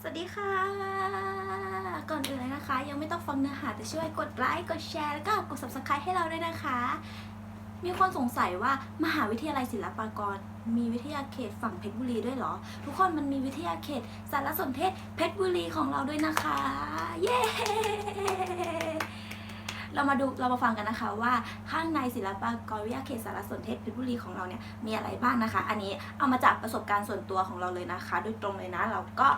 สวัสดีค่ะ ก่อนอื่นเลยนะคะ ยังไม่ต้องฟังเนื้อหาแต่ช่วยกดไลค์กดแชร์แล้วก็กด subscribe ให้เราด้วยนะคะ มีคนสงสัยว่ามหาวิทยาลัยศิลปากร มีวิทยาเขตฝั่งเพชรบุรีด้วยเหรอ ทุกคนมันมีวิทยาเขตสารสนเทศเพชรบุรีของเราด้วยนะคะ เย้ เรามาดูเรามาฟังกันนะคะว่าข้างในศิลปากรวิทยาเขตสารสนเทศเพชรบุรีของเราเนี่ยมีอะไรบ้างนะคะ อันนี้เอามาจากประสบการณ์ส่วนตัวของเราเลยนะคะ โดยตรงเลยนะ เราก็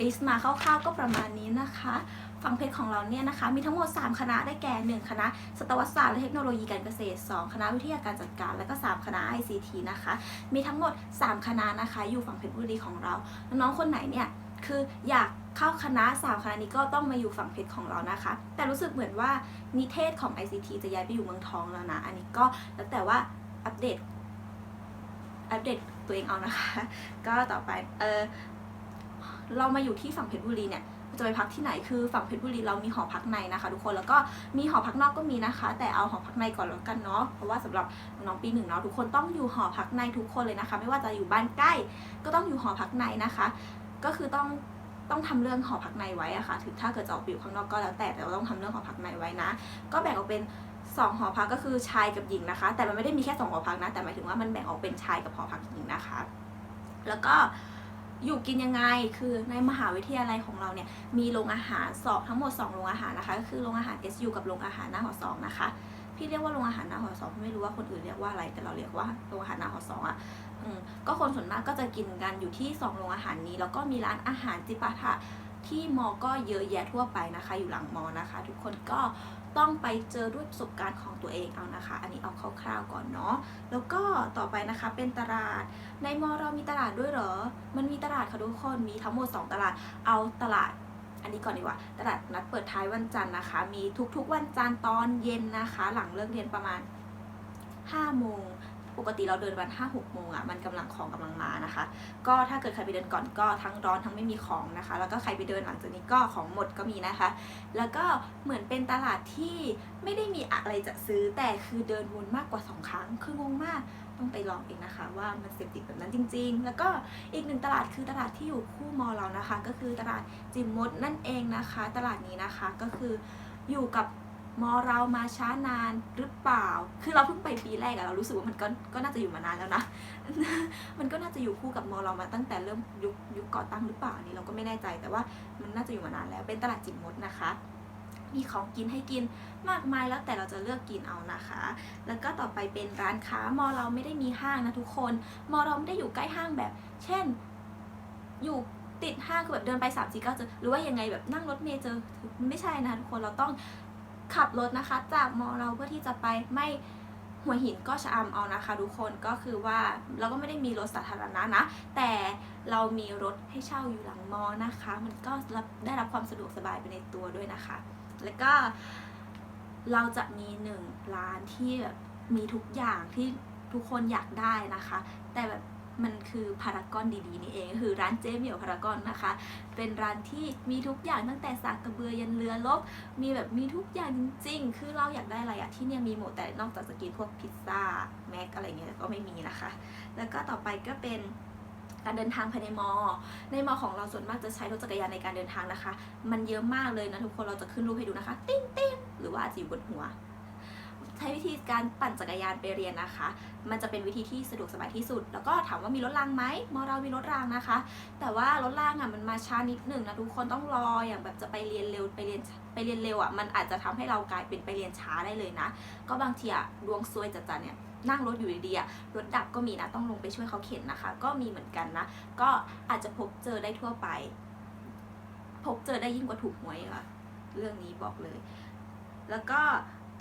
ลิสต์มาคร่าวๆก็ประมาณนี้นะคะฝั่งเพชรของเราเนี่ยนะคะ มีทั้งหมด 3 คณะได้แก่ 1 คณะสัตวศาสตร์และเทคโนโลยีการเกษตร 2 คณะวิทยาการจัดการ และก็ 3 คณะ ICT นะคะ มีทั้งหมด 3 คณะนะคะ อยู่ฝั่งเพชรบุรีของเรา น้องๆคนไหนเนี่ยคืออยากเข้าคณะ3คณะนี้ก็ต้องมาอยู่ฝั่งเพชรของเรานะคะ แต่รู้สึกเหมือนว่านิเทศของ ICT จะย้ายไปอยู่เมืองทองแล้วนะ อันนี้ก็แล้วแต่ว่าอัปเดตอัปเดตตัวเองเอานะคะ ก็ต่อไปเออเรามาอยู่ที่ฝั่งเพชรบุรีเนี่ยจะไปพักที่ไหนคือฝั่งเพชรบุรีเรามีหอพักในนะคะ ทุกคนแล้วก็มีหอพักนอกก็มีนะคะ แต่เอาหอพักในก่อนแล้วกันเนาะเพราะว่าสำหรับน้องปีหนึ่งเนาะทุกคนต้องอยู่หอพักในทุกคนเลยนะคะ ไม่ว่าจะอยู่บ้านใกล้ ก็ต้องอยู่หอพักในนะคะ ก็คือต้อง ต้องทำเรื่องหอพักในไว้อะค่ะถึงถ้าเกิดจะออกไปอยู่ข้างนอกก็แล้วแต่แต่เราต้องทำเรื่องหอพักในไว้นะ ก็แบ่งออกเป็นสองหอพักก็คือชายกับหญิงนะคะ แต่มันไม่ได้มีแค่สองหอพักนะ แต่หมายถึงว่ามันแบ่งออกเป็นชายกับหอพักหญิงนะคะ แล้วก็อยู่กินยังไง คือในมหาวิทยาลัยของเราเนี่ย มีโรงอาหารสองทั้งหมด 2 โรงอาหารนะคะ ก็คือโรงอาหาร SU กับโรงอาหารหน้าหอสองนะคะ พี่เรียกว่าโรงอาหารหน้าหอสองไม่รู้ว่าคนอื่นเรียกว่าอะไร แต่เราเรียกว่าโรงอาหารหน้าหอสองอะ มก็คนส่วนมากก็จะกินกันอยู่ที่สองโรงอาหารนี้ แล้วก็มีร้านอาหารจิปาถะที่มอก็เยอะแยะทั่วไปนะคะ อยู่หลังมอนะคะ ทุกคนก็ต้องไปเจอด้วยประสบการณ์ของตัวเองเอานะคะ อันนี้เอาคร่าวๆก่อนเนาะแล้วก็ต่อไปนะคะเป็นตลาด ในมอเรามีตลาดด้วยเหรอ มันมีตลาดค่ะทุกคนมีทั้งหมด 2 ตลาดเอาตลาดอันนี้ก่อนดีกว่าตลาดนัดเปิดท้ายวันจันทร์นะคะ มีทุกๆวันจันทร์ตอนเย็นนะคะ หลังเลิกเรียนประมาณ5โมง ปกติเราเดินวัน5 6โมงอะ่ะมันกำลังของกำลังมานะคะ ก็ถ้าเกิดใครไปเดินก่อนก็ทั้งร้อนทั้งไม่มีของนะคะ แล้วก็ใครไปเดินหลังจากนี้ก็ของหมดก็มีนะคะ แล้วก็เหมือนเป็นตลาดที่ไม่ได้มีอะไรจะซื้อแต่คือเดินวนมากกว่า 2 ครั้ง คืองงมากต้องไปลองเองนะคะ ว่ามันเสพติดแบบนั้นจริง ๆ แล้วก็อีกหนึ่งตลาดคือตลาดที่อยู่คู่มอเรานะคะ ก็คือตลาดจิมมดนั่นเองนะคะ ตลาดนี้นะคะก็คืออยู่กับ มอเรามาช้านานหรือเปล่า คือเราเพิ่งไปปีแรกอะเรารู้สึกว่ามันก็ก็น่าจะอยู่มานานแล้วนะ มันก็น่าจะอยู่คู่กับมอเรามาตั้งแต่เริ่มยุคยุคก่อตั้งหรือเปล่านี่เราก็ไม่แน่ใจแต่ว่ามันน่าจะอยู่มานานแล้วเป็นตลาดจิมมดนะคะ มีของกินให้กินมากมายแล้วแต่เราจะเลือกกินเอานะคะ แล้วก็ต่อไปเป็นร้านค้ามอเราไม่ได้มีห้างนะทุกคน มอเราไม่ได้อยู่ใกล้ห้างแบบ เช่นอยู่ติดห้างคือแบบเดินไป3ามสี่เก้าเจอหรือว่ายังไงแบบนั่งรถเมล์เจอมันไม่ใช่นะทุกคนเราต้อง ขับรถนะคะ จากมอเราเพื่อที่จะไปไม่หัวหินก็ชะอำเอานะคะ ทุกคนก็คือว่าเราก็ไม่ได้มีรถสาธารณะนะ แต่เรามีรถให้เช่าอยู่หลังมอนะคะ มันก็ได้รับความสะดวกสบายไปในตัวด้วยนะคะ แล้วก็เราจะมีหนึ่งร้านที่แบบมีทุกอย่างที่ทุกคนอยากได้นะคะ แต่แบบ มันคือพารากอนดีๆนี่เองคือร้านเจ๊เหมียวพารากอนนะคะ เป็นร้านที่มีทุกอย่างตั้งแต่สากกระเบือยันเรือลบ มีแบบมีทุกอย่างจริง ๆ คือเราอยากได้อะไรอะที่เนี่ยมีหมดแต่นอกจากจะกินพวกพิซซ่าแม็กอะไรเงี้ยก็ไม่มีนะคะ แล้วก็ต่อไปก็เป็นการเดินทางภายในมอ ในมอของเราส่วนมากจะใช้รถจักรยานในการเดินทางนะคะ มันเยอะมากเลยนะทุกคนเราจะขึ้นรูปให้ดูนะคะ ติ้งติ้งหรือว่าจจะอยู่บนหัว ใช้วิธีการปั่นจักรยานไปเรียนนะคะ มันจะเป็นวิธีที่สะดวกสบายที่สุด แล้วก็ถามว่ามีรถรางไหมมอเรามีรถรางนะคะ แต่ว่ารถรางอะมันมาช้านิดหนึ่งนะทุกคนต้องรออย่างแบบจะไปเรียนเร็วไปเรียนไปเรียนเร็วอะมันอาจจะทำให้เรากลายเป็นไปเรียนช้าได้เลยนะ ก็บางทีอะดวงซวยจัดๆเนี่ยนั่งรถอยู่ดีๆรถดับก็มีนะต้องลงไปช่วยเขาเข็นนะคะ ก็มีเหมือนกันนะ ก็อาจจะพบเจอได้ทั่วไป พบเจอได้ยิ่งกว่าถูกหวยอะค่ะเรื่องนี้บอกเลย แล้วก็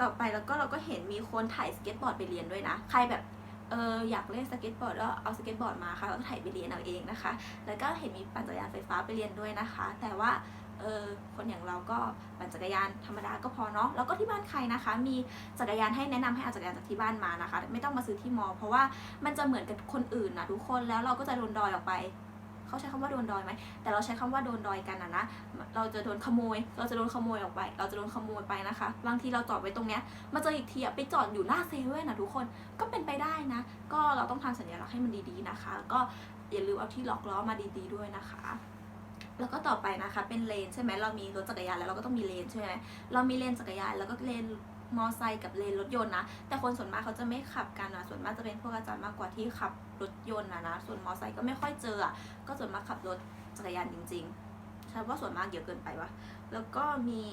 ต่อไปแล้วก็เราก็เห็นมีคนถ่ายสเก็ตบอร์ดไปเรียนด้วยนะ ใครแบบเอออยากเล่นสเก็ตบอร์ดก็เอาสเก็ตบอร์ดมาค่ะแล้วก็ถ่ายไปเรียนเอาเองนะคะ แล้วก็เห็นมีปั่นจักรยานไฟฟ้าไปเรียนด้วยนะคะ แต่ว่าเออคนอย่างเราก็ปั่นจักรยานธรรมดาก็พอเนาะแล้วก็ที่บ้านใครนะคะ มีจักรยานให้แนะนำให้เอาจักรยานจากที่บ้านมานะคะ ไม่ต้องมาซื้อที่มอ เพราะว่ามันจะเหมือนกับคนอื่นนะทุกคนแล้วเราก็จะโดนดอยออกไป เขาใช้คำว่าโดนดอยไหมแต่เราใช้คำว่าโดนดอยกันนะนะเราจะโดนขโมย เราจะโดนขโมยออกไป เราจะโดนขโมยไปนะคะบางทีเราจอดไว้ตรงเนี้ยมาเจออีกทีอะไปจอดอยู่หน้าเซเว่นนะทุกคนก็เป็นไปได้นะ ก็เราต้องทำสัญลักษณ์ให้มันดีๆนะคะ ก็อย่าลืมเอาที่ล็อกล้อมาดีๆด้วยนะคะแล้วก็ต่อไปนะคะเป็นเลนใช่ไหมเรามีรถจักรยานแล้วเราก็ต้องมีเลนใช่ไหมเรามีเลนจักรยานแล้วก็เลน มอไซค์กับเลนรถยนต์นะ แต่คนส่วนมากเขาจะไม่ขับกันนะส่วนมากจะเป็นพวกอาจารย์มากกว่าที่ขับรถยนต์นะนะ ส่วนมอไซค์ก็ไม่ค่อยเจออะก็ส่วนมากขับรถจักรยานจริงๆใช่ว่าส่วนมากเยอะเกินไปวะแล้วก็มี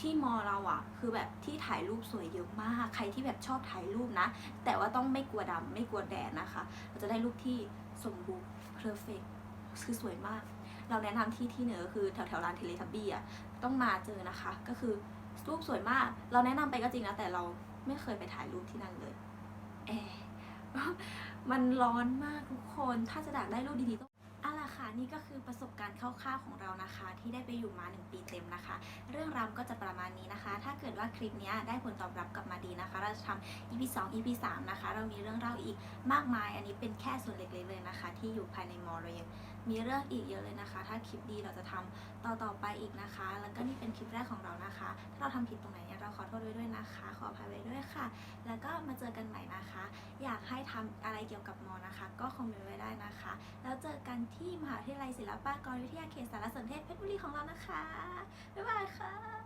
ที่มอเราอะคือแบบที่ถ่ายรูปสวยเยอะมาก ใครที่แบบชอบถ่ายรูปนะ แต่ว่าต้องไม่กลัวดำไม่กลัวแดดนะคะ เราจะได้รูปที่สมบูรณ์ perfect คือสวยมาก เราแนะนำที่ที่เหนือคือแถวแถวร้านเทเลทับบี้อะต้องมาเจอนะคะ ก็คือ รูปสวยมาก เราแนะนำไปก็จริงนะแต่เราไม่เคยไปถ่ายรูปที่นั่นเลย เอมันร้อนมากทุกคน ถ้าจะอยากได้รูปดีๆต้องเอาล่ะค่ะนี่ก็คือป คร่าวๆของเรานะคะ ที่ได้ไปอยู่มา 1 ปีเต็มนะคะ เรื่องราวก็จะประมาณนี้นะคะ ถ้าเกิดว่าคลิปนี้ได้ผลตอบรับกลับมาดีนะคะ เราจะทำ EP 2 EP 3นะคะ เรามีเรื่องเล่าอีกมากมาย อันนี้เป็นแค่ส่วนเล็กๆเลยนะคะ ที่อยู่ภายในมอเรายังมีเรื่องอีกเยอะเลยนะคะ ถ้าคลิปดีเราจะทำต่อๆไปอีกนะคะ แล้วก็นี่เป็นคลิปแรกของเรานะคะถ้าเราทำผิดตรงไหนเนี่ยเราขอโทษไว้ด้วยนะคะ ขออภัยไว้ด้วยค่ะ แล้วก็มาเจอกันใหม่นะคะ อยากให้ทำอะไรเกี่ยวกับมอนะคะ ก็คอมเมนต์ไว้ได้นะคะ แล้วเจอกันที่มหาวิทยาลัยศิลปากรวิททยาเขตสารสนเทศเพชรบุรีของเรานะคะ บ๊ายบายค่ะ